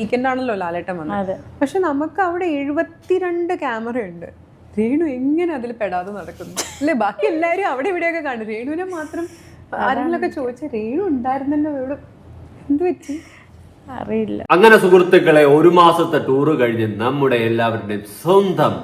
Weekend ആണല്ലോ ലാലേട്ടൻ വന്നത്. അതെ. പക്ഷെ നമുക്ക് അവിടെ എഴുപത്തിരണ്ട് ക്യാമറ ഉണ്ട്. രേണു എങ്ങനെ അതിൽ പെടാതെ നടക്കുന്നു? അല്ലെ? ബാക്കി എല്ലാരും അവിടെ ഇവിടെയൊക്കെ കാണും. രേണുവിനെ മാത്രം ആരെങ്കിലൊക്കെ ചോദിച്ച രേണു ഉണ്ടായിരുന്നല്ലോ ഇവിടെ. എന്ത് പറ്റി? അറിയില്ല. അങ്ങനെ സുഹൃത്തുക്കളെ ഒരു മാസത്തെ ടൂറ് കഴിഞ്ഞ് നമ്മുടെ എല്ലാവരുടെയും സ്വന്തം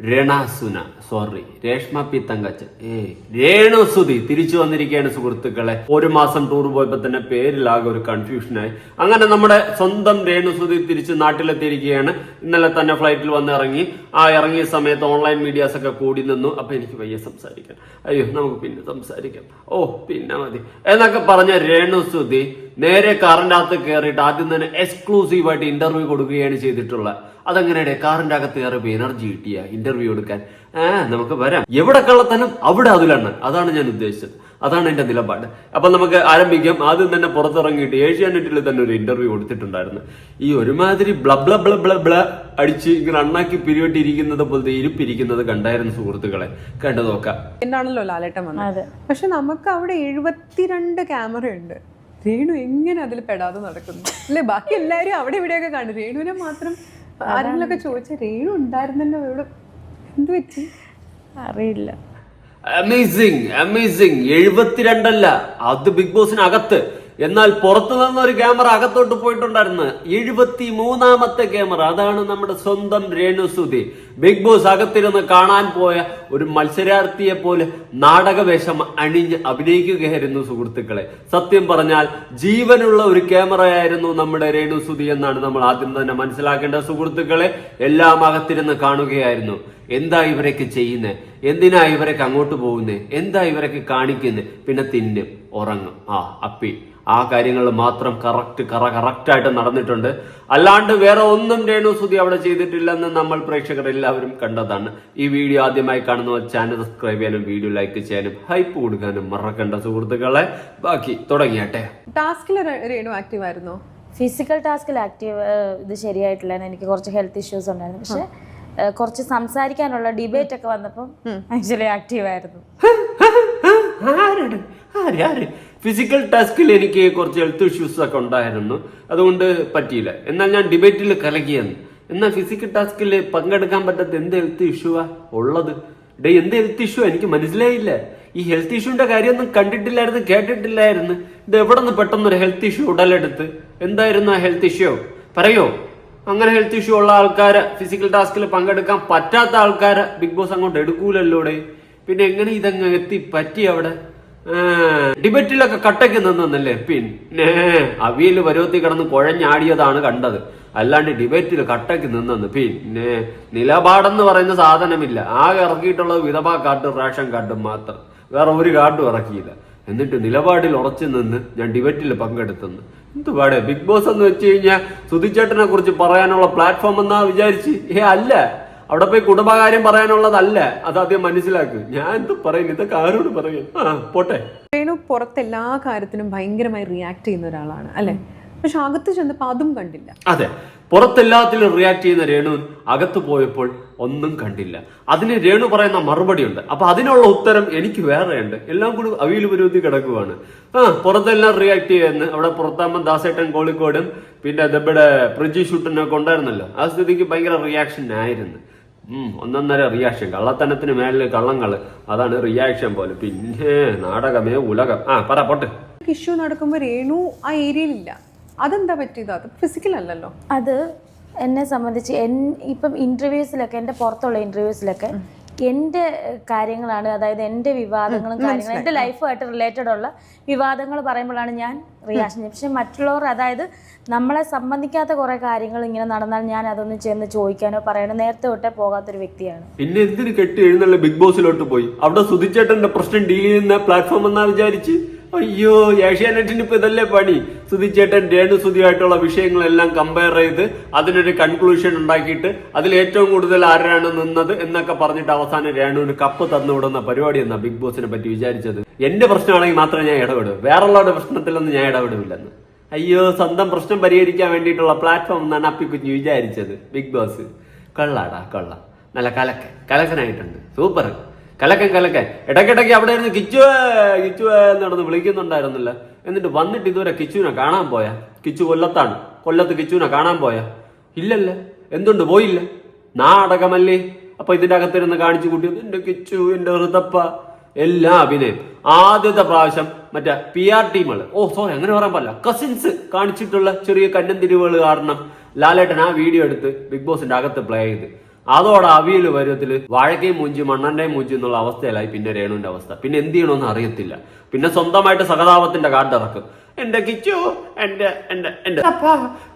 രണാസുന. സോറി രേഷ്മ പിത്തങ്കച്ച ഏ രേണുസുതി. തിരിച്ചു വന്നിരിക്കുകയാണ് സുഹൃത്തുക്കളെ. ഒരു മാസം ടൂർ പോയപ്പോ തന്നെ പേരിലാകെ ഒരു കൺഫ്യൂഷനായി അങ്ങനെ നമ്മുടെ സ്വന്തം രേണുസുതി തിരിച്ച് നാട്ടിലെത്തിയിരിക്കുകയാണ്. ഇന്നലെ തന്നെ ഫ്ലൈറ്റിൽ വന്ന് ഇറങ്ങി. ആ ഇറങ്ങിയ സമയത്ത് ഓൺലൈൻ മീഡിയാസ് ഒക്കെ കൂടി നിന്നു. അപ്പൊ എനിക്ക് വയ്യ സംസാരിക്കാം അയ്യോ നമുക്ക് പിന്നെ സംസാരിക്കാം. ഓ പിന്നെ മതി. എന്നൊക്കെ പറഞ്ഞ രേണുസുതി നേരെ കാറിന്റെ അകത്ത് കയറിയിട്ട് ആദ്യം തന്നെ എക്സ്ക്ലൂസീവായിട്ട് ഇന്റർവ്യൂ കൊടുക്കുകയാണ് ചെയ്തിട്ടുള്ളത്. അതെങ്ങനെയാണ് കാറിന്റെ അകത്ത് കയറിയപ്പോ എനർജി കിട്ടിയ ഇന്റർവ്യൂ എടുക്കാൻ. ആ നമുക്ക് വരാം. എവിടെ കള്ളത്തനം? അവിടെ അതിലാണ്. അതാണ് ഞാൻ ഉദ്ദേശിച്ചത്. അതാണ് എന്റെ നിലപാട്. അപ്പൊ നമുക്ക് ആരംഭിക്കാം. ആദ്യം തന്നെ പുറത്തിറങ്ങിയിട്ട് ഏഷ്യാനെറ്റിൽ തന്നെ ഒരു ഇന്റർവ്യൂ കൊടുത്തിട്ടുണ്ടായിരുന്നു. ഈ ഒരുമാതിരി ബ്ലബ്ല ബ്ല ബ്ല ബ്ല അടിച്ച് ഇങ്ങനെ അണ്ണാക്കി പിരിവട്ടിരിക്കുന്നത് പോലത്തെ ഇരിപ്പിരിക്കുന്നത് കണ്ടായിരുന്നു സുഹൃത്തുക്കളെ. കണ്ടു നോക്കാം. എന്നാണല്ലോ ലാലേട്ടം ലാലേട്ടൻ വന്നത്. അതെ. പക്ഷെ നമുക്ക് അവിടെ എഴുപത്തിരണ്ട് ക്യാമറ ഉണ്ട്. രേണു എങ്ങനെ അതിൽ പെടാതെ നടക്കുന്നു? അല്ലെ? ബാക്കി എല്ലാരും അവിടെ ഇവിടെയൊക്കെ കാണും. രേണുവിനെ മാത്രം ആരെങ്കിലൊക്കെ ചോദിച്ച രേണു ഉണ്ടായിരുന്നല്ലോ ഇവിടെ എന്ത് പറ്റി? അറിയില്ല. അമേസിംഗ് അമേസിങ് എഴുപത്തിരണ്ടല്ല. അത് ബിഗ് ബോസിനകത്ത്. എന്നാൽ പുറത്തു നിന്നൊരു ക്യാമറ അകത്തോട്ട് പോയിട്ടുണ്ടായിരുന്നു. എഴുപത്തി മൂന്നാമത്തെ ക്യാമറ. അതാണ് നമ്മുടെ സ്വന്തം രേണുസുതി. ബിഗ് ബോസ് അകത്തിരുന്ന് കാണാൻ പോയ ഒരു മത്സരാർത്ഥിയെ പോലെ നാടകവേഷം അണിഞ്ഞ് അഭിനയിക്കുകയായിരുന്നു സുഹൃത്തുക്കളെ. സത്യം പറഞ്ഞാൽ ജീവനുള്ള ഒരു ക്യാമറയായിരുന്നു നമ്മുടെ രേണുസുതി എന്നാണ് നമ്മൾ ആദ്യം തന്നെ മനസ്സിലാക്കേണ്ട സുഹൃത്തുക്കളെ. എല്ലാം അകത്തിരുന്ന് കാണുകയായിരുന്നു. എന്താ ഇവരൊക്കെ ചെയ്യുന്നത് എന്തിനാ ഇവരൊക്കെ അങ്ങോട്ട് പോകുന്നത് എന്താ ഇവരൊക്കെ കാണിക്കുന്നത് പിന്നെ തിന്നും ഉറങ്ങും. ആ അപ്പി. ആ കാര്യങ്ങൾ മാത്രം കറക്റ്റ് കറ കറക്റ്റായിട്ട് നടന്നിട്ടുണ്ട്. അല്ലാണ്ട് വേറെ ഒന്നും രേണു സുതി അവിടെ ചെയ്തിട്ടില്ലെന്ന് നമ്മൾ പ്രേക്ഷകർ എല്ലാവരും കണ്ടതാണ്. ഈ വീഡിയോ ആദ്യമായി കാണുന്ന ചാനൽ സബ്സ്ക്രൈബ് ചെയ്യാനും വീഡിയോ ലൈക്ക് ചെയ്യാനും ഹൈപ്പ് കൊടുക്കാനും മറക്കണ്ട സുഹൃത്തുക്കളെ. ബാക്കി തുടങ്ങിയാട്ടെ. ടാസ്കിൽ രേണു ആക്റ്റീവ് ആയിരുന്നോ? ഫിസിക്കൽ ടാസ്കിൽ ആക്റ്റീവ് ഇത് ശരിയായിട്ടില്ല. എനിക്ക് കുറച്ച് ഹെൽത്ത് ഇഷ്യൂസ് ഉണ്ടായിരുന്നു. പക്ഷെ കുറച്ച് സംസാരിക്കാനുള്ള ഡിബേറ്റ് ഒക്കെ വന്നപ്പോൾ ആക്ച്വലി ആക്റ്റീവ് ആയിരുന്നു. ആരാണ്? ആര് ഫിസിക്കൽ ടാസ്കിൽ എനിക്ക് കുറച്ച് ഹെൽത്ത് ഇഷ്യൂസ് ഒക്കെ ഉണ്ടായിരുന്നു. അതുകൊണ്ട് പറ്റിയില്ല. എന്നാൽ ഞാൻ ഡിബേറ്റിൽ കലകിയെന്ന്. എന്നാൽ ഫിസിക്കൽ ടാസ്കിൽ പങ്കെടുക്കാൻ പറ്റാത്ത എന്ത് ഹെൽത്ത് ഇഷ്യൂവാ ഉള്ളത്? ഡേ എന്ത് ഹെൽത്ത് ഇഷ്യൂ എനിക്ക് മനസ്സിലായില്ല. ഈ ഹെൽത്ത് ഇഷ്യൂന്റെ കാര്യമൊന്നും കണ്ടിട്ടില്ലായിരുന്നു കേട്ടിട്ടില്ലായിരുന്നു. ഇത് എവിടെ നിന്ന് പെട്ടെന്നൊരു ഹെൽത്ത് ഇഷ്യൂ ഉടലെടുത്ത്? എന്തായിരുന്നു ആ ഹെൽത്ത് ഇഷ്യൂ പറയോ? അങ്ങനെ ഹെൽത്ത് ഇഷ്യൂ ഉള്ള ആൾക്കാരെ ഫിസിക്കൽ ടാസ്കിൽ പങ്കെടുക്കാൻ പറ്റാത്ത ആൾക്കാരെ ബിഗ് ബോസ് അങ്ങോട്ട് എടുക്കൂലല്ലോടെ? പിന്നെ എങ്ങനെ ഇതങ്ങ് എത്തി? പറ്റി അവിടെ. ഡിബറ്റിലൊക്കെ കട്ടയ്ക്ക് നിന്നല്ലേ പിന്നെ അവിയൽ വരോത്തി കിടന്ന് കുഴഞ്ഞാടിയതാണ് കണ്ടത്. അല്ലാണ്ട് ഡിബേറ്റിൽ കട്ടയ്ക്ക് നിന്നെന്ന്. പിന്നെ നിലപാടെന്ന് പറയുന്ന സാധനമില്ല. ആകെ ഇറക്കിയിട്ടുള്ളത് വിധവാ കാർഡ് റേഷൻ കാർഡും മാത്രം. വേറെ ഒരു കാർഡും ഇറക്കിയില്ല. എന്നിട്ട് നിലപാടിൽ ഉറച്ചു നിന്ന് ഞാൻ ഡിബേറ്റിൽ പങ്കെടുത്തെന്ന്. എന്തുപാടെ ബിഗ് ബോസ് എന്ന് വെച്ച് കഴിഞ്ഞാൽ സുധിച്ചേട്ടനെ കുറിച്ച് പറയാനുള്ള പ്ലാറ്റ്ഫോം എന്നാ വിചാരിച്ച്? ഏ അല്ല. അവിടെ പോയി കുടുംബകാര്യം പറയാനുള്ളതല്ല. അത് ആദ്യം മനസ്സിലാക്ക്. ഞാൻ എന്ത് പറയും? ഇതൊക്കെ ആരോട് പറയും? ആ പോട്ടെ. വേണു പുറത്ത് എല്ലാ കാര്യത്തിനും ഭയങ്കരമായി റിയാക്ട് ചെയ്യുന്ന ഒരാളാണ് അല്ലെ? പക്ഷെ അകത്ത് ചെന്നപ്പോ അതും കണ്ടില്ല. അതെ. പുറത്തെല്ലാത്തിലും റിയാക്ട് ചെയ്യുന്ന രേണു അകത്ത് പോയപ്പോൾ ഒന്നും കണ്ടില്ല. അതിന് രേണു പറയുന്ന മറുപടി ഉണ്ട് അപ്പൊ അതിനുള്ള ഉത്തരം എനിക്ക് വേറെയുണ്ട്. എല്ലാം കൂടി അവിയിൽ വിരോധി കിടക്കുവാണ്. ആ പുറത്തെല്ലാം റിയാക്ട് ചെയ്യുന്ന. അവിടെ പുറത്താകുമ്പോൾ ദാസേട്ടൻ കോഴിക്കോടും പിന്നെ ഇവിടെ പ്രജി ഷൂട്ടനൊക്കെ ഉണ്ടായിരുന്നല്ലോ. ആ സ്ഥിതിക്ക് ഭയങ്കര റിയാക്ഷൻ ആയിരുന്നു. ഒന്നൊന്നര റിയാക്ഷൻ. കള്ളത്തനത്തിന് മേലിൽ കള്ളങ്ങൾ അതാണ് റിയാക്ഷൻ പോലെ. പിന്നെ നാടകമേ ഉലകം. ആ പറ പൊട്ട്. ഇഷ്യൂ നടക്കുമ്പോൾ രേണു ആ ഏരിയയിലില്ല. അതെന്താ പറ്റിയത്? അത് ഫിസിക്കൽ അല്ലല്ലോ. അത് എന്നെ സംബന്ധിച്ച് എൻ ഇപ്പം ഇന്റർവ്യൂസിലൊക്കെ എന്റെ പുറത്തുള്ള ഇന്റർവ്യൂസിലൊക്കെ എന്റെ കാര്യങ്ങളാണ് അതായത് എന്റെ വിവാദങ്ങളും കാര്യങ്ങളും എന്റെ ലൈഫുമായിട്ട് റിലേറ്റഡ് ഉള്ള വിവാദങ്ങൾ പറയുമ്പോഴാണ് ഞാൻ റിയാക്ഷൻ ചെയ്യുന്നത് പക്ഷെ മറ്റുള്ളവർ അതായത് നമ്മളെ സംബന്ധിക്കാത്ത കുറേ കാര്യങ്ങൾ ഇങ്ങനെ നടന്നാൽ ഞാൻ അതൊന്നും ചെന്ന് ചോദിക്കാനോ പറയാനോ നേരത്തെ തൊട്ടേ പോകാത്തൊരു വ്യക്തിയാണ്. പിന്നെ എന്തിനു കെട്ടി എഴുന്നള്ള ബിഗ് ബോസിലോട്ട് പോയി? അവിടെ സുധിച്ചേട്ടന്റെ പ്രശ്നം ഡീൽ ചെയ്യുന്ന പ്ലാറ്റ്ഫോം എന്നാ വിചാരിച്ച്? അയ്യോ ഏഷ്യാനെറ്റിന് ഇപ്പൊ ഇതല്ലേ പണി? സുധിച്ചേട്ടൻ രേണു സുധിയായിട്ടുള്ള വിഷയങ്ങളെല്ലാം കമ്പയർ ചെയ്ത് അതിനൊരു കൺക്ലൂഷൻ ഉണ്ടാക്കിയിട്ട് അതിൽ ഏറ്റവും കൂടുതൽ ആരാണ് നിന്നത് എന്നൊക്കെ പറഞ്ഞിട്ട് അവസാനം രേണുവിന് കപ്പ് തന്നുവിടുന്ന പരിപാടി എന്നാ ബിഗ് ബോസിനെ പറ്റി വിചാരിച്ചത്. എന്റെ പ്രശ്നമാണെങ്കിൽ മാത്രമേ ഞാൻ ഇടപെടൂ. വേറെയുള്ളവരുടെ പ്രശ്നത്തിലൊന്നും ഞാൻ ഇടപെടില്ലെന്ന്. അയ്യോ സ്വന്തം പ്രശ്നം പരിഹരിക്കാൻ വേണ്ടിയിട്ടുള്ള പ്ലാറ്റ്ഫോം എന്നാണ് അപ്പിക്കുഞ്ഞ് വിചാരിച്ചത്. ബിഗ് ബോസ് കൊള്ളാടാ കൊള്ളാം. നല്ല കലക്കൻ കലക്കനായിട്ടുണ്ട്. സൂപ്പർ കലക്കൻ കലക്കൻ ഇടയ്ക്കിടയ്ക്ക് അവിടെ ഇരുന്ന് കിച്ചു കിച്ചു എന്ന് നടന്ന് വിളിക്കുന്നുണ്ടായിരുന്നില്ല. എന്നിട്ട് വന്നിട്ട് ഇതുവരെ കിച്ചുവിനെ കാണാൻ പോയാ? കിച്ചു കൊല്ലത്താണ്. കൊല്ലത്ത് കിച്ചുവിനെ കാണാൻ പോയ? ഇല്ലല്ല. എന്തുണ്ട്? പോയില്ല. നാടകമല്ലേ? അപ്പൊ ഇതിന്റെ അകത്തിരുന്ന് കാണിച്ചു കൂട്ടി എന്റെ കിച്ചു എന്റെ ഹൃദപ്പ. എല്ലാ അഭിനയം. ആദ്യത്തെ പ്രാവശ്യം മറ്റേ പി ആർ ടീമുകൾ ഓ സോറി അങ്ങനെ പറയാൻ പറ്റില്ല കസിൻസ് കാണിച്ചിട്ടുള്ള ചെറിയ കന്നൻ തിരിവുകൾ കാരണം ലാലേട്ടൻ ആ വീഡിയോ എടുത്ത് ബിഗ് ബോസിന്റെ അകത്ത് പ്ലേ ചെയ്ത്. അതോടെ അവിയൽ പരുവത്തിൽ വാഴക്കയും മൂഞ്ചി മണ്ണന്റെയും മൂഞ്ചി എന്നുള്ള അവസ്ഥയിലായി പിന്നെ രേണുവിന്റെ അവസ്ഥ. പിന്നെ എന്ത് ചെയ്യണമെന്ന് അറിയത്തില്ല. പിന്നെ സ്വന്തമായിട്ട് സഹതാപത്തിന്റെ കാർഡിറക്കും എന്റെ കിച്ചു എന്റെ എന്റെ എന്റെ.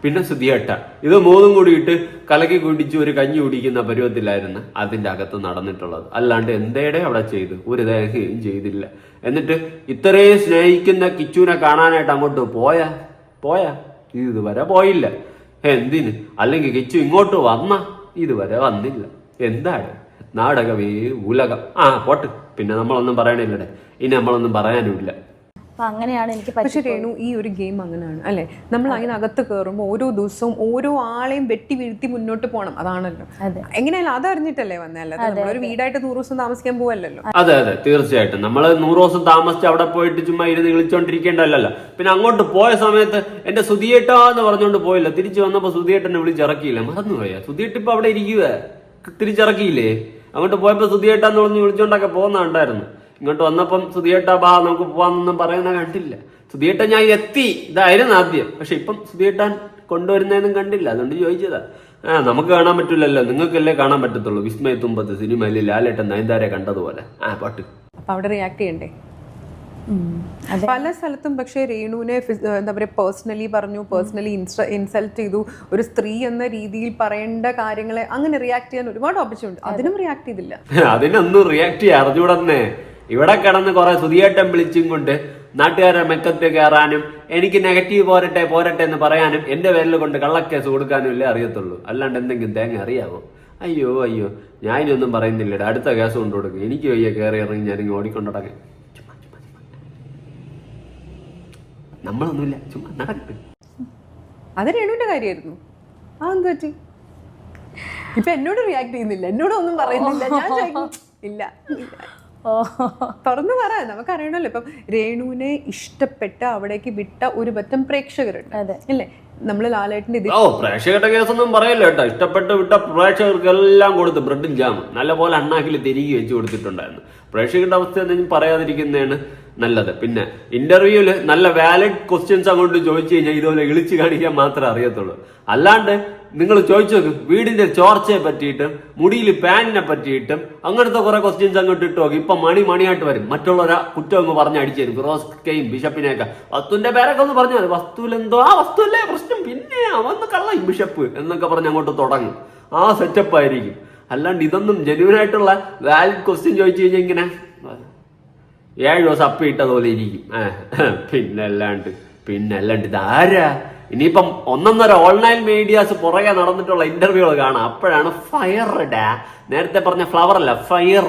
പിന്നെ സുധിയേട്ട. ഇത് മൂന്നും കൂടിയിട്ട് കലക്കി കുടിച്ച് ഒരു കഞ്ഞി കുടിക്കുന്ന പരുവത്തിലായിരുന്നു അതിന്റെ അകത്ത് നടന്നിട്ടുള്ളത്. അല്ലാണ്ട് എന്തേടെ അവിടെ ചെയ്തു? ഒരു ദേഹയും ചെയ്തില്ല. എന്നിട്ട് ഇത്രയും സ്നേഹിക്കുന്ന കിച്ചുവിനെ കാണാനായിട്ട് അങ്ങോട്ട് പോയാ? പോയാ? ഇതുവരെ പോയില്ല. എന്തിന്? അല്ലെങ്കിൽ കിച്ചു ഇങ്ങോട്ട് വന്ന? ഇതുവരെ വന്നില്ല. എന്താണ്? നാടകമേ ഉലകം. ആ പോട്ട്. പിന്നെ നമ്മളൊന്നും പറയണില്ലടെ. ഇനി നമ്മളൊന്നും പറയാനുമില്ല. അപ്പൊ അങ്ങനെയാണ് എനിക്ക് പക്ഷേ രേണു ഈ ഒരു ഗെയിം അങ്ങനെയാണ് അല്ലെ? നമ്മൾ അതിനകത്ത് കയറുമ്പോൾ ഓരോ ദിവസവും ഓരോ ആളെയും വെട്ടി വീഴ്ത്തി മുന്നോട്ട് പോകണം. അതാണല്ലോ. എങ്ങനെയാലും എങ്ങനെയല്ല അതറിഞ്ഞിട്ടല്ലേ വന്നല്ലേ ഒരു നമ്മളൊരു വീടായിട്ട് നൂറ് ദിവസം താമസിക്കാൻ പോവല്ലോ അതെ അതെ. തീർച്ചയായിട്ടും. നമ്മൾ നൂറ് ദിവസം താമസിച്ച് അവിടെ പോയിട്ട് ചുമ്മാ ഇരുന്ന് വിളിച്ചോണ്ടിരിക്കേണ്ടല്ലോ പിന്നെ അങ്ങോട്ട് പോയ സമയത്ത് എന്റെ സുധിയേട്ടാ എന്ന് പറഞ്ഞുകൊണ്ട് പോയില്ല. തിരിച്ചു വന്നപ്പോ സുധിയേട്ടനെ വിളിച്ചിറക്കിയില്ല. മറന്നുപോയ? സുധിയേട്ട് ഇപ്പൊ അവിടെ ഇരിക്കുക തിരിച്ചിറക്കിയില്ലേ? അങ്ങോട്ട് പോയപ്പോ സുധിയേട്ടാന്ന് പറഞ്ഞ് വിളിച്ചോണ്ടൊക്കെ പോകുന്ന കണ്ടായിരുന്നു ഇങ്ങോട്ട് വന്നപ്പം സുധിയേട്ടാ ബാ നമുക്ക് പോവാന്നൊന്നും പറയുന്ന കണ്ടില്ല. സുധിയേട്ട ഞാൻ എത്തി. ഇതായിരുന്നു ആദ്യം. പക്ഷെ ഇപ്പം സുധിയേട്ടാൻ കൊണ്ടുവരുന്നതെന്നും കണ്ടില്ല. അതുകൊണ്ട് ചോദിച്ചതാ. ആ നമുക്ക് കാണാൻ പറ്റില്ലല്ലോ നിങ്ങൾക്കല്ലേ കാണാൻ പറ്റത്തുള്ളൂ. വിസ്മയ തുമ്പത്ത് സിനിമയിൽ ലാലേട്ടൻ നയൻതാരെ കണ്ടതുപോലെ. ആ പാട്ട്. അപ്പൊ അവിടെ റിയാക്ട് ചെയ്യണ്ടേ? പല സ്ഥലത്തും പക്ഷേ രേണുവിനെ എന്താ പറയുക പേഴ്സണലി പറഞ്ഞു പേഴ്സണലി ഇൻസൾട്ട് ചെയ്തു. ഒരു സ്ത്രീ എന്ന രീതിയിൽ പറയേണ്ട കാര്യങ്ങളെ അങ്ങനെ റിയാക്ട് ചെയ്യാൻ ഒരുപാട് ഓപ്പർച്യൂണിറ്റി അതിനും റിയാക്ട് ചെയ്തില്ല. അതിനൊന്നും റിയാക്ട് ചെയ്യാൻ അറിഞ്ഞൂടന്നേ. ഇവിടെ കിടന്ന് കുറെ സുതിയേട്ടം വിളിച്ചും കൊണ്ട് നാട്ടുകാരെ മെക്കത്ത് കയറാനും എനിക്ക് നെഗറ്റീവ് പോരട്ടെ പോരട്ടെ എന്ന് പറയാനും എന്റെ പേരിൽ കൊണ്ട് കള്ളക്കേസ് കൊടുക്കാനും ഇല്ലേ അറിയത്തുള്ളൂ. അല്ലാണ്ട് എന്തെങ്കിലും തേങ്ങ അറിയാവോ? അയ്യോ അയ്യോ. ഞാൻ ഇനിയൊന്നും പറയുന്നില്ലടാ. അടുത്ത കേസ് കൊണ്ടു കൊടുക്കും. എനിക്ക് വയ്യ കയറി ഇറങ്ങി ഞാനിങ്ങ് ചുമ്മാ നമ്മളൊന്നുമില്ല. ചുമ്മാ നടക്കട്ടെ കാര്യമായിരുന്നു ഇപ്പൊ എന്നോട് റിയാക്ട് ചെയ്യുന്നില്ല. എന്നോടൊന്നും പറയുന്നില്ല. ഞാൻ ഇല്ല. തുറന്നു പറ നമുക്ക് അറിയണമല്ലോ ഇപ്പം രേണുവിനെ ഇഷ്ടപ്പെട്ട് അവിടേക്ക് വിട്ട ഒരു പറ്റം പ്രേക്ഷകരുണ്ട്. അല്ലേ നമ്മൾ ലാലേട്ടന്റെ ഇത് ഓ പ്രേക്ഷകരുടെ കേസൊന്നും പറയല്ല കേട്ടോ. ഇഷ്ടപ്പെട്ട് വിട്ട പ്രേക്ഷകർക്കെല്ലാം കൊടുത്ത് ബ്രെഡും ജാമും. നല്ല പോലെ അണ്ണാക്കിൽ തിരികെ വെച്ച് കൊടുത്തിട്ടുണ്ടായിരുന്നു. പ്രേക്ഷകരുടെ അവസ്ഥ എന്തെങ്കിലും പറയാതിരിക്കുന്നതാണ്. നല്ലത്. പിന്നെ ഇന്റർവ്യൂവിൽ നല്ല വാലിഡ് ക്വസ്റ്റ്യൻസ് അങ്ങോട്ട് ചോദിച്ചു കഴിഞ്ഞാൽ ഇതുപോലെ ഇളിച്ചു കാണിക്കാൻ മാത്രമേ അറിയത്തുള്ളൂ. അല്ലാണ്ട് നിങ്ങൾ ചോദിച്ചു നോക്കും വീടിന്റെ ചോർച്ചയെ പറ്റിയിട്ടും മുടിയിൽ പാനിനെ പറ്റിയിട്ടും അങ്ങനത്തെ കുറെ ക്വസ്റ്റ്യൻസ് അങ്ങോട്ട് ഇട്ട് നോക്കും. ഇപ്പൊ മണി മണിയായിട്ട് വരും. മറ്റുള്ളവരെ കുറ്റം അങ്ങ് പറഞ്ഞ് അടിച്ചു തരും. ഫിറോസ്കയും ബിഷപ്പിനെയൊക്കെ. വസ്തുവിന്റെ പേരൊക്കെ ഒന്ന് പറഞ്ഞു മതി. വസ്തുവിൽ എന്തോ ആ വസ്തുവല്ലേ പ്രശ്നം. പിന്നെ അവന്ന് കള്ളയും ബിഷപ്പ് എന്നൊക്കെ പറഞ്ഞ് അങ്ങോട്ട് തുടങ്ങും. ആ സെറ്റപ്പ് ആയിരിക്കും. അല്ലാണ്ട് ഇതൊന്നും ജെന്യൂൻ ആയിട്ടുള്ള വാലിഡ് ക്വസ്റ്റ്യൻ ചോദിച്ചു കഴിഞ്ഞാൽ ഇങ്ങനെ ഏഴ് ദിവസം അപ്പി ഇട്ട പോലെ ഇരിക്കും. പിന്നെ അല്ലാണ്ട് പിന്നെ അല്ലാണ്ട് ഇതാരാ ഇനിയിപ്പം ഒന്നൊന്നര ഓൺലൈൻ മീഡിയാസ് പുറകെ നടന്നിട്ടുള്ള ഇന്റർവ്യൂകൾ കാണാം. അപ്പോഴാണ് ഫയർ ഡാ നേരത്തെ പറഞ്ഞ ഫ്ലവർ അല്ല ഫയർ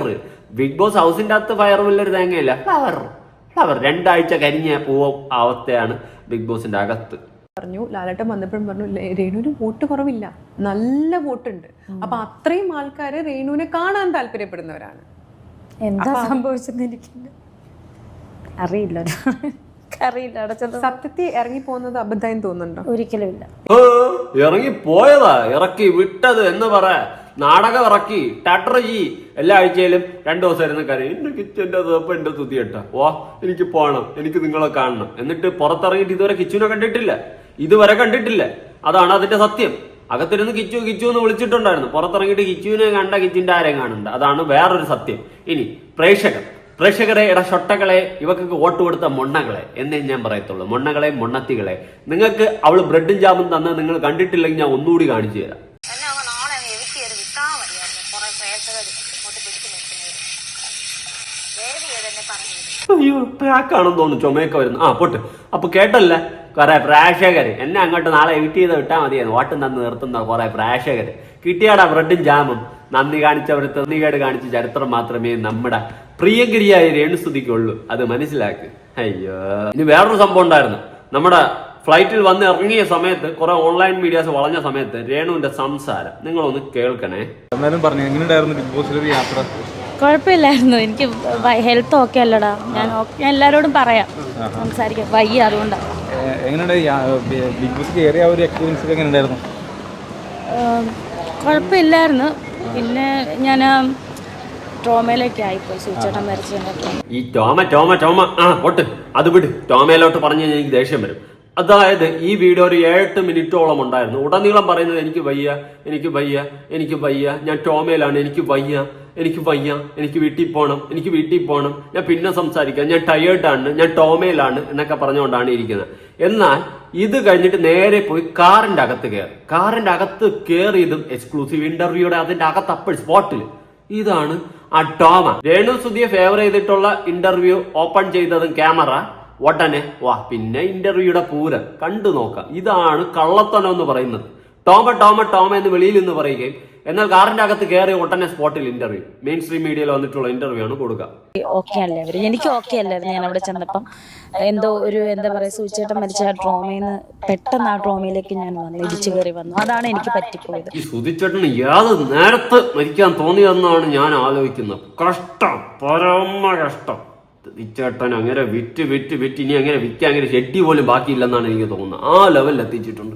ബിഗ് ബോസ് ഹൗസിന്റെ അകത്ത് ഫയർ വലിയൊരു തേങ്ങയില്ല. ഫ്ലവർ ഫ്ലവർ രണ്ടാഴ്ച കരിഞ്ഞ പൂവ അവസ്ഥയാണ് ബിഗ് ബോസിന്റെ അകത്ത്. പറഞ്ഞു ലാലേട്ടൻ വന്നപ്പോഴും പറഞ്ഞു "ലേ- രേണുവിന് വോട്ട് കുറവില്ല. നല്ല വോട്ടുണ്ട്. അപ്പൊ അത്രയും ആൾക്കാര് രേണുവിനെ കാണാൻ താല്പര്യപ്പെടുന്നവരാണ്. എന്താ സംഭവിച്ചെന്ന് അറിയില്ല അറിയില്ല സത്യത്തിൽ ഇറങ്ങി പോകുന്നത് അബദ്ധം തോന്നുന്നുണ്ടോ? ഒരിക്കലും ഇല്ല. ഇറങ്ങി പോയതാ ഇറക്കി വിട്ടത് എന്ന് പറ. നാടകം ഇറക്കി ടട്ടറജി എല്ലാ ആഴ്ചയിലും രണ്ടു ദിവസം ഇരുന്ന് കരയും. എന്റെ കിച്ചന്റെ തേപ്പ് എന്റെ തുതിയട്ട വാ എനിക്ക് പോകണം എനിക്ക് നിങ്ങളെ കാണണം. എന്നിട്ട് പുറത്തിറങ്ങിയിട്ട് ഇതുവരെ കിച്ചുവിനെ കണ്ടിട്ടില്ല. ഇതുവരെ കണ്ടിട്ടില്ല. അതാണ് അതിന്റെ സത്യം. അകത്തിരുന്ന് കിച്ചു കിച്ചു എന്ന് വിളിച്ചിട്ടുണ്ടായിരുന്നു. പുറത്തിറങ്ങിയിട്ട് കിച്ചുവിനെ കണ്ട കിച്ചിന്റെ ആരെയും കാണുന്നുണ്ട് അതാണ് വേറൊരു സത്യം. ഇനി പ്രേക്ഷകർ പ്രേക്ഷകരെ എടാ ഷൊട്ടകളെ ഇവക്കൊക്കെ വോട്ട് കൊടുത്ത മൊണ്ണകളെ എന്നേ ഞാൻ പറയത്തുള്ളൂ. മൊണ്ണകളെ മൊണ്ണത്തികളെ. നിങ്ങൾക്ക് അവൾ ബ്രെഡും ജാമും തന്ന നിങ്ങൾ കണ്ടിട്ടില്ലെങ്കിൽ ഞാൻ ഒന്നുകൂടി കാണിച്ചു തരാം. അയ്യോ പ്രാക്കാണെന്ന് തോന്നുന്നു ചുമയൊക്കെ വരുന്നു. ആ പൊട്ട്. അപ്പൊ കേട്ടല്ല? കുറെ പ്രേക്ഷകര്. എന്നെ അങ്ങോട്ട് നാളെ എഡിറ്റ് ചെയ്ത് വിട്ടാൽ മതിയായിരുന്നു. ഓട്ടം തന്ന് നിർത്തുന്ന കുറെ പ്രേക്ഷകര്. കിട്ടിയാടാ ബ്രെഡും ജാമും. നന്ദി കാണിച്ചവരെ തന്നികേട് കാണിച്ച ചരിത്രം മാത്രമേ നമ്മുടെ പ്രിയങ്കരിയായ രേണുസ്തുതിക്കുള്ളൂ. അത് മനസ്സിലാക്ക്. അയ്യോ. ഇനി വേറൊരു സംഭവം ഉണ്ടായിരുന്നു. നമ്മുടെ ഫ്ലൈറ്റിൽ വന്ന് ഇറങ്ങിയ സമയത്ത് കുറെ ഓൺലൈൻ മീഡിയാസ് വളഞ്ഞ സമയത്ത് രേണുവിന്റെ സംസാരം. നിങ്ങളൊന്ന് കേൾക്കണേ. എന്നാലും പറഞ്ഞു എങ്ങനെയുണ്ടായിരുന്നു ബിഗ് ബോസിലൊരു യാത്ര? കുഴപ്പമില്ലായിരുന്നു. എനിക്ക് ഹെൽത്ത് ഓക്കെ അല്ലടാ. ഞാൻ ഞാൻ എല്ലാരോടും പറയാം. സംസാരിക്കാം വയ്യ അതുകൊണ്ടാണ് ബിഗ് ബോസ് കയറിയ ആ ഒരു എക്സ്പീരിയൻസ് എങ്ങനെയുണ്ടായിരുന്നു? എങ്ങനെ ഉണ്ടായിരുന്നു കുഴപ്പമില്ലായിരുന്നു. പിന്നെ ഞാൻ ഈ ടോമ ടോമ ടോമ. ആ ഒട്ട് അത് വിട്. ടോമയിലോട്ട് പറഞ്ഞു എനിക്ക് ദേഷ്യം വരും. അതായത് ഈ വീഡിയോ ഒരു എട്ട് മിനിറ്റോളം ഉണ്ടായിരുന്നു. ഉടനീളം പറയുന്നത് എനിക്ക് വയ്യ എനിക്ക് വയ്യ എനിക്ക് വയ്യ. ഞാൻ ടോമയിലാണ് എനിക്ക് വയ്യ എനിക്ക് വയ്യ എനിക്ക് വീട്ടിൽ പോകണം എനിക്ക് വീട്ടിൽ പോകണം ഞാൻ പിന്നെ സംസാരിക്കാം. ഞാൻ ടയേർഡാണ് ഞാൻ ടോമയിലാണ് എന്നൊക്കെ പറഞ്ഞുകൊണ്ടാണ് ഇരിക്കുന്നത്. എന്നാൽ ഇത് കഴിഞ്ഞിട്ട് നേരെ പോയി കാറിന്റെ അകത്ത് കയറി. കാറിന്റെ അകത്ത് കയറിയതും എക്സ്ക്ലൂസീവ് ഇന്റർവ്യൂയുടെ അതിന്റെ അകത്ത് അപ്പോൾ സ്പോട്ടിൽ ഇതാണ് ആ ടോമ. രേണു സുധിയെ ഫേവർ ചെയ്തിട്ടുള്ള ഇന്റർവ്യൂ ഓപ്പൺ ചെയ്തതും ക്യാമറ ഉടനെ വാ പിന്നെ ഇന്റർവ്യൂയുടെ പൂരം. കണ്ടു നോക്കാം. ഇതാണ് കള്ളത്തനം എന്ന് പറയുന്നത്. ടോമ ടോമ ടോമ എന്ന് വെളിയിൽ നിന്ന് പറയുകയും എന്നാൽ കാറിന്റെ അകത്ത് കയറി ഉടനെ സ്പോട്ടിൽ ഇന്റർവ്യൂ മെയിൻ സ്ട്രീം മീഡിയയിൽ വന്നിട്ടുള്ള ഇന്റർവ്യൂ ആണ് കൊടുക്കുക. ഓക്കെ എനിക്ക് ഓക്കെ അല്ലായിരുന്നു ഞാൻ അവിടെ ചെന്നപ്പം. എന്തോ ഒരു എന്താ പറയുക സൂചിച്ചേട്ടൻ മരിച്ച ആ ഡ്രോമയിൽ നിന്ന് പെട്ടെന്ന് ആ ഡ്രോമയിലേക്ക് ഞാൻ വന്നു ഇടിച്ചു കയറി വന്നു. അതാണ് എനിക്ക് പറ്റിപ്പോയത്. ഈ സുധിച്ചേട്ടന് ഏത് നേരത്ത് മരിക്കാൻ തോന്നിയതെന്നാണ് ഞാൻ ആലോചിക്കുന്നത്. കഷ്ടം പരമ കഷ്ടം സുധിച്ചേട്ടൻ അങ്ങനെ വിറ്റ് വിറ്റ് വിറ്റ് ഇനി അങ്ങനെ വിറ്റ് അങ്ങനെ ഷെഡ്ഡി പോലും ബാക്കിയില്ലെന്നാണ് എനിക്ക് തോന്നുന്നത്. ആ ലെവലിൽ എത്തിച്ചിട്ടുണ്ട്.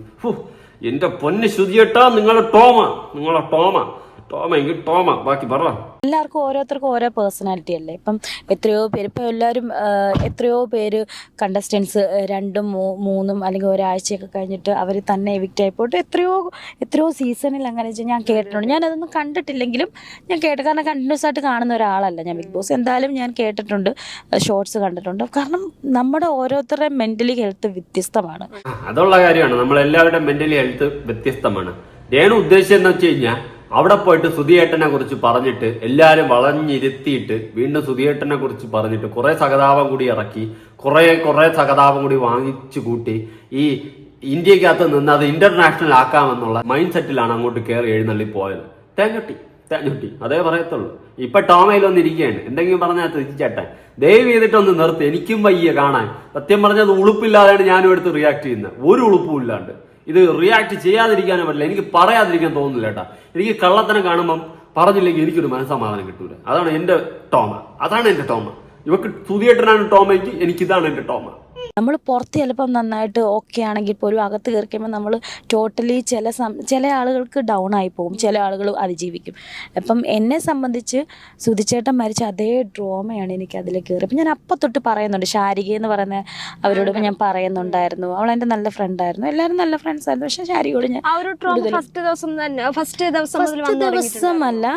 എന്റെ പൊന്ന് ശുചിയേട്ടാ നിങ്ങളെ ടോമ. നിങ്ങളെ ടോമ. ടോമ എങ്കിൽ ടോമ. ബാക്കി പറ. എല്ലാവർക്കും ഓരോരുത്തർക്കും ഓരോ പേഴ്സണാലിറ്റി അല്ലേ? ഇപ്പം എത്രയോ പേര് ഇപ്പം എല്ലാവരും എത്രയോ പേര് കണ്ടസ്റ്റൻസ് രണ്ടും മൂന്നും അല്ലെങ്കിൽ ഒരാഴ്ചയൊക്കെ കഴിഞ്ഞിട്ട് അവർ തന്നെ എവിക്റ്റ് ആയിപ്പോട്ട് എത്രയോ എത്രയോ സീസണിൽ അങ്ങനെ ഞാൻ കേട്ടിട്ടുണ്ട്. ഞാൻ അതൊന്നും കണ്ടിട്ടില്ലെങ്കിലും ഞാൻ കേട്ടു കാരണം കണ്ടിന്യൂസ് ആയിട്ട് കാണുന്ന ഒരാളല്ല ഞാൻ ബിഗ് ബോസ് എന്തായാലും ഞാൻ കേട്ടിട്ടുണ്ട്. ഷോർട്സ് കണ്ടിട്ടുണ്ട്. കാരണം നമ്മുടെ ഓരോരുത്തരുടെ മെന്റലി ഹെൽത്ത് വ്യത്യസ്തമാണ്. അതുള്ള കാര്യമാണ്. നമ്മളെല്ലാവരുടെയും മെന്റലി ഹെൽത്ത് വ്യത്യസ്തമാണ്. രേണു ഉദ്ദേശം എന്ന് വെച്ച് കഴിഞ്ഞാൽ അവിടെ പോയിട്ട് സുധിയേട്ടനെ കുറിച്ച് പറഞ്ഞിട്ട് എല്ലാവരും വളഞ്ഞിരുത്തിയിട്ട് വീണ്ടും സുധിയേട്ടനെ കുറിച്ച് പറഞ്ഞിട്ട് കുറെ സഹതാപം കൂടി ഇറക്കി കുറെ കുറെ സഹതാപം കൂടി വാങ്ങിച്ചു കൂട്ടി ഈ ഇന്ത്യക്കകത്ത് നിന്ന് അത് ഇന്റർനാഷണൽ ആക്കാമെന്നുള്ള മൈൻഡ് സെറ്റിലാണ് അങ്ങോട്ട് കയറി എഴുന്നള്ളി പോയത്. തേഞ്ഞൊട്ടി തേഞ്ഞൊട്ടി. അതേ പറയത്തുള്ളൂ. ഇപ്പൊ ടോമയിൽ വന്നിരിക്കുകയാണ് എന്തെങ്കിലും പറഞ്ഞാൽ തിരിച്ചേട്ടൻ ദയവ് ചെയ്തിട്ടൊന്ന് നിർത്തി. എനിക്കും വയ്യ കാണാൻ. സത്യം പറഞ്ഞത് ഉളുപ്പില്ലാതെയാണ് ഞാനും എടുത്ത് റിയാക്ട് ചെയ്യുന്നത്. ഒരു ഉളുപ്പും ഇല്ലാണ്ട്. ഇത് റിയാക്ട് ചെയ്യാതിരിക്കാനും പറ്റില്ല. എനിക്ക് പറയാതിരിക്കാൻ തോന്നുന്നില്ല കേട്ടാ. എനിക്ക് കള്ളത്തനം കാണുമ്പം പറഞ്ഞില്ലെങ്കിൽ എനിക്കൊരു മനസ്സമാധാനം കിട്ടൂല. അതാണ് എന്റെ ടോമ. അതാണ് എന്റെ ടോമ. ഇവക്ക് സുധിയേട്ടനാണ് ടോമയ്ക്ക് എനിക്കിതാണ് എന്റെ ടോമ. നമ്മൾ പുറത്ത് ചിലപ്പം നന്നായിട്ട് ഓക്കെ ആണെങ്കിൽ പോലും അകത്ത് കയറി കഴിയുമ്പോൾ നമ്മൾ ടോട്ടലി ചില സം ചില ആളുകൾക്ക് ഡൗൺ ആയി പോകും. ചില ആളുകൾ അതിജീവിക്കും. അപ്പം എന്നെ സംബന്ധിച്ച് സുധിച്ചേട്ടൻ മരിച്ച അതേ ഡ്രോമയാണ് എനിക്ക് അതിൽ കയറി അപ്പം ഞാൻ അപ്പം തൊട്ട് പറയുന്നുണ്ട്. ശാരിക എന്ന് പറയുന്ന അവരോട് ഞാൻ പറയുന്നുണ്ടായിരുന്നു. അവൾ എന്റെ നല്ല ഫ്രണ്ടായിരുന്നു എല്ലാവരും നല്ല ഫ്രണ്ട്സ് ആയിരുന്നു. പക്ഷേ ശാരികയോട് ഞാൻ ആ ഒരു ട്രോമ ഫസ്റ്റ് ദിവസം തന്നെ ഫസ്റ്റ് ദിവസം മുതൽ ഫസ്റ്റ്. ദിവസമല്ല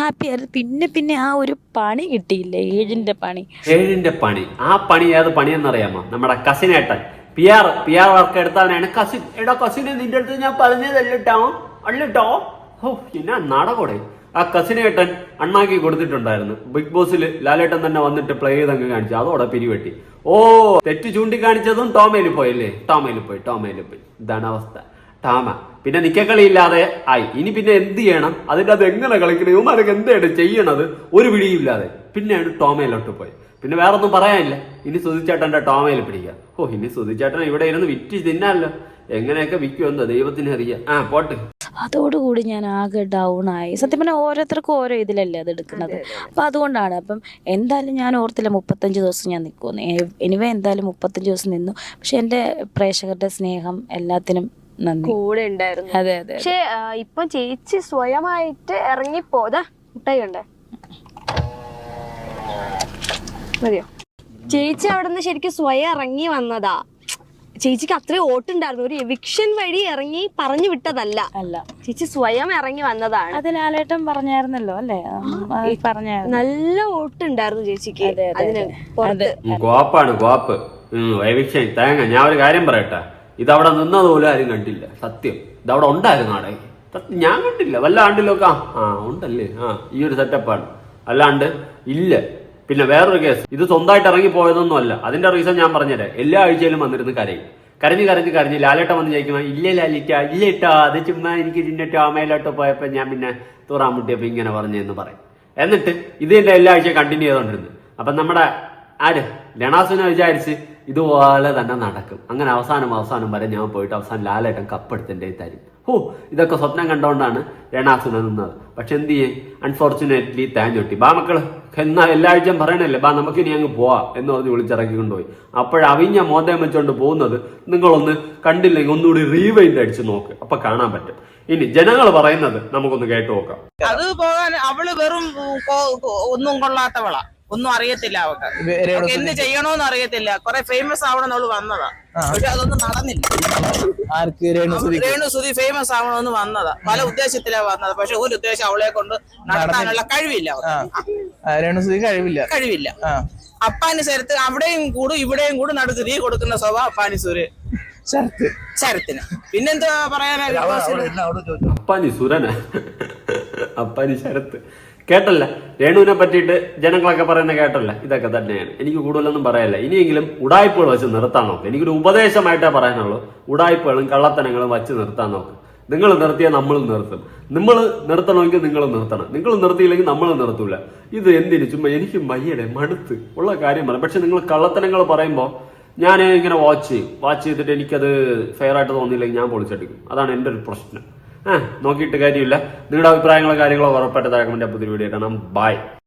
ഹാപ്പി ആയിരുന്നു. പിന്നെ പിന്നെ ആ ഒരു പണി കിട്ടിയില്ലേ? ഏഴിന്റെ പണി. ഏഴിന്റെ പണി. ആ പണി ഏത് പണിയെന്നറിയാമോ? നമ്മുടെ കസിനേട്ടൻ. P R P R work എടുത്തവനാണ് cousin. എടാ കസിനെ നിന്റെ അടുത്ത് ഞാൻ പറഞ്ഞതല്ലോ അല്ലട്ടോ ഓ എന്നാ നാടകോടെ ആ കസിനേട്ടൻ അണ്ണാക്കി കൊടുത്തിട്ടുണ്ടായിരുന്നു. ബിഗ് ബോസിൽ ലാലേട്ടൻ തന്നെ വന്നിട്ട് പ്ലേ ചെയ്തങ്ങ് കാണിച്ചു. അതോടെ പിരിവെട്ടി. ഓ തെറ്റ് ചൂണ്ടിക്കാണിച്ചതും ടോമയിൽ പോയല്ലേ? ടോമയിൽ പോയി ടോമയിൽ പോയി. ഇതാണ് അവസ്ഥ. ടാമ പിന്നെ നിക്കക്കളിയില്ലാതെ ആയി. ഇനി പിന്നെ എന്ത് ചെയ്യണം? അതിന്റെ അത് എങ്ങനെ കളിക്കണം? ഇവന്മാരൊക്കെ എന്താണ് ചെയ്യണത് ഒരു പിടിയില്ലാതെ പിന്നെയാണ് ടോമയിലോട്ട് പോയി പിന്നെ വേറെ ഒന്നും പറയാനില്ല. ഇനി സുതിച്ചേട്ടന്റെ ടോമയിൽ പിടിക്കുക ഓ ഇനി സുധിച്ചേട്ടൻ ഇവിടെ ഇരുന്ന് വിറ്റ് തിന്നാലോ എങ്ങനെയൊക്കെ വിൽക്കുമെന്നോ ദൈവത്തിന് അറിയാം. ആ പോട്ട്. അതോടുകൂടി ഞാൻ ആകെ ഡൗൺ ആയി. സത്യം പറഞ്ഞാൽ ഓരോരുത്തർക്കും ഓരോ ഇതിലല്ലേ അത് എടുക്കുന്നത്. അപ്പം അതുകൊണ്ടാണ് അപ്പം എന്തായാലും ഞാൻ ഓർത്തില്ല മുപ്പത്തഞ്ച് ദിവസം ഞാൻ നിൽക്കുമെന്ന് എനിവേ എന്തായാലും മുപ്പത്തഞ്ച് ദിവസം നിന്നു. പക്ഷെ എന്റെ പ്രേക്ഷകരുടെ സ്നേഹം എല്ലാത്തിനും നന്ദി. കൂടെ ഉണ്ടായിരുന്നു. അതെ അതെ പക്ഷേ ഇപ്പം ചേച്ചി സ്വയമായിട്ട് ഇറങ്ങിപ്പോതാ മുട്ടായി കണ്ടേ. മതിയോ ചേച്ചി അവിടെ നിന്ന് ശരിക്കും സ്വയം ഇറങ്ങി വന്നതാ. ചേച്ചിക്ക് അത്രയും ഓട്ടുണ്ടായിരുന്നു. ഒരു എവിക്ഷൻ വഴി ഇറങ്ങി പറഞ്ഞു വിട്ടതല്ല. അല്ല. ചേച്ചി സ്വയം ഇറങ്ങി വന്നതാണ്. അത് ലാലേട്ടൻ പറഞ്ഞായിരുന്നല്ലോ അല്ലേ? നല്ല ഓട്ടുണ്ടായിരുന്നു ചേച്ചിക്ക്. അതിന് ഗോപ്പാണ് ഗോപ്പ് എവിക്ഷൻ തേങ്ങ ഞാൻ ഒരു കാര്യം പറയട്ടെ. ഇതവിടെ നിന്നതുപോലും ആരും കണ്ടില്ല. സത്യം. ഇതവിടെ ഉണ്ടായിരുന്നു ആടെ. ഞാൻ കണ്ടില്ല. വല്ല ആണ്ടിലൊക്കെ ആ ആ ഉണ്ടല്ലേ? ആ ഈ ഒരു സെറ്റപ്പാണ് അല്ലാണ്ട് ഇല്ല. പിന്നെ വേറൊരു കേസ്. ഇത് സ്വന്തമായിട്ട് ഇറങ്ങി പോയതൊന്നും അല്ല. അതിന്റെ റീസൺ ഞാൻ പറഞ്ഞുതരാം. എല്ലാ ആഴ്ചയിലും വന്നിരുന്ന് കരയും. കരഞ്ഞ് കരഞ്ഞ് കരഞ്ഞ് ലാലേട്ട വന്ന് ചോദിക്കുമ്പോൾ ഇല്ല ലാലിറ്റ ഇല്ല ഇട്ടാ അത് ചുമ്മാ എനിക്ക് ഇതിന്റെ ടോമയിലോട്ട് പോയപ്പോൾ ഞാൻ പിന്നെ തൂറാൻ മുട്ടിയപ്പോൾ ഇങ്ങനെ പറഞ്ഞു എന്ന് പറയും. എന്നിട്ട് ഇത് എന്റെ എല്ലാ ആഴ്ചയും കണ്ടിന്യൂ ചെയ്തോണ്ടിരുന്നു. അപ്പൊ നമ്മുടെ ആര്? ലണാസുനെ വിചാരിച്ച് ഇതുപോലെ തന്നെ നടക്കും. അങ്ങനെ അവസാനം അവസാനം വരെ ഞാൻ പോയിട്ട് അവസാനം ലാലേട്ടൻ കപ്പെടുത്തിന്റെ തരും. ഹോ ഇതൊക്കെ സ്വപ്നം കണ്ടുകൊണ്ടാണ് രേണാസുന നിന്നത്. പക്ഷെ എന്ത് ചെയ്യും? അൺഫോർച്ചുനേറ്റ്ലി തേഞ്ഞൊട്ടി ബാ മക്കൾ എന്നാ എല്ലാഴ്ചയും പറയണല്ലേ? ബാ നമുക്കിനി അങ്ങ് പോവാ എന്ന് പറഞ്ഞ് വിളിച്ചിറക്കി കൊണ്ടുപോയി. അപ്പോഴവിഞ്ഞ മോദയം വെച്ചോണ്ട് പോകുന്നത് നിങ്ങളൊന്ന് കണ്ടില്ലെങ്കിൽ ഒന്നുകൂടി റീവൈൻഡ് അടിച്ച് നോക്ക്. അപ്പൊ കാണാൻ പറ്റും. ഇനി ജനങ്ങൾ പറയുന്നത് നമുക്കൊന്ന് കേട്ടു നോക്കാം. അത് പോകാൻ അവൾ വെറും ഒന്നും കൊള്ളാത്തവളാ. ഒന്നും അറിയത്തില്ല അവക്ക്. അവക്ക് എന്ത് ചെയ്യണോന്ന് അറിയത്തില്ല. കുറെ ഫേമസ് ആവണം അവൾ വന്നതാ പക്ഷെ അതൊന്നും നടന്നില്ല. രേണുസുതി രേണു അവൾ രേണു സുധി ഫേമസ് ആവണമെന്ന് വന്നതാ. പല ഉദ്ദേശത്തിലാ വന്നത്. പക്ഷെ ഒരു ഉദ്ദേശം അവളെ കൊണ്ട് നടത്താനുള്ള കഴിവില്ല രേണു രേണുസുതി കഴിവില്ല. കഴിവില്ല. അപ്പാനി ശരത്ത് അവിടെയും കൂടും ഇവിടെയും കൂടും നടുക്ക് തീ കൊടുക്കുന്ന സ്വഭാവം അപ്പാനി സൂര് ശരത്ത്. ശരത്തിന്. പിന്നെന്താ പറയാനാ? അപ്പാനി സുരന. അപ്പാനി ശരത്ത്. കേട്ടല്ല? രേണുവിനെ പറ്റിയിട്ട് ജനങ്ങളൊക്കെ പറയുന്ന കേട്ടല്ല? ഇതൊക്കെ തന്നെയാണ്. എനിക്ക് കൂടുതലൊന്നും പറയല്ല ഇനിയെങ്കിലും ഉടായ്പകൾ വെച്ച് നിർത്താൻ നോക്ക്. എനിക്കൊരു ഉപദേശമായിട്ടേ പറയാനുള്ളൂ. ഉടായ്പകളും കള്ളത്തനങ്ങളും വെച്ച് നിർത്താൻ നോക്ക്. നിങ്ങൾ നിർത്തിയാൽ നമ്മൾ നിർത്തും. നമ്മൾ നിർത്തണമെങ്കിൽ നിങ്ങൾ നിർത്തണം. നിങ്ങൾ നിർത്തിയില്ലെങ്കിൽ നമ്മൾ നിർത്തൂല. ഇത് എന്തിനു? ചുമ്മാ എനിക്ക് മയ്യടെ മടുത്ത് ഉള്ള കാര്യം പറയാം പക്ഷെ നിങ്ങൾ കള്ളത്തനങ്ങൾ പറയുമ്പോൾ ഞാൻ ഇങ്ങനെ വാച്ച് ചെയ്യും. വാച്ച് ചെയ്തിട്ട് എനിക്കത് ഫെയർ ആയിട്ട് തോന്നിയില്ലെങ്കിൽ ഞാൻ പൊളിച്ചെടുക്കും. അതാണ് എന്റെ ഒരു പ്രശ്നം. നോക്കിയിട്ട് കാര്യമില്ല. നിങ്ങളുടെ അഭിപ്രായങ്ങളോ കാര്യങ്ങളോ ഉറപ്പായിട്ട് താഴെ കമന്റ് പുതിയ വീഡിയോ കാണാം ബൈ.